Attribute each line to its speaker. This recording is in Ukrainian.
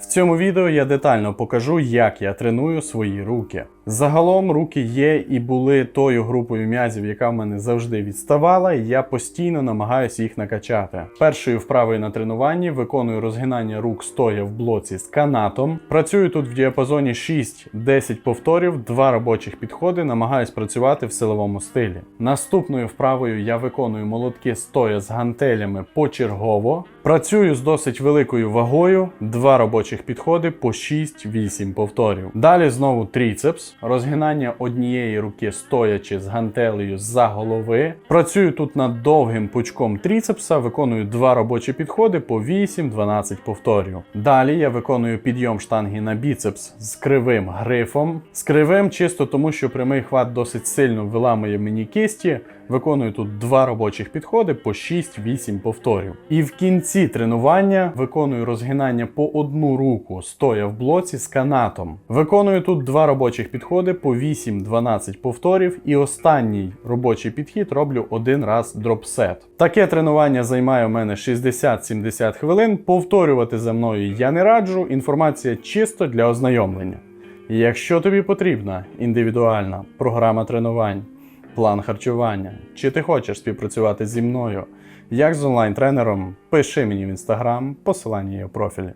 Speaker 1: В цьому відео я детально покажу, як я треную свої руки. Загалом руки є і були тою групою м'язів, яка в мене завжди відставала, і я постійно намагаюся їх накачати. Першою вправою на тренуванні виконую розгинання рук стоя в блоці з канатом. Працюю тут в діапазоні 6-10 повторів, два робочих підходи, намагаюсь працювати в силовому стилі. Наступною вправою я виконую молотки стоя з гантелями почергово. Працюю з досить великою вагою, два робочих підходи по 6-8 повторів. Далі знову тріцепс, розгинання однієї руки стоячи з гантелею за голови. Працюю тут над довгим пучком тріцепса, виконую два робочі підходи по 8-12 повторів. Далі я виконую підйом штанги на біцепс з кривим грифом. З кривим чисто тому, що прямий хват досить сильно виламує мені кисті. Виконую тут два робочих підходи по 6-8 повторів. І в кінці тренування виконую розгинання по одну руку, стоя в блоці з канатом. Виконую тут два робочих підходи по 8-12 повторів, і останній робочий підхід роблю один раз дропсет. Таке тренування займає у мене 60-70 хвилин. Повторювати за мною я не раджу. Інформація чисто для ознайомлення. Якщо тобі потрібна індивідуальна програма тренувань, план харчування, чи ти хочеш співпрацювати зі мною як з онлайн-тренером, пиши мені в інстаграм, посилання є в профілі.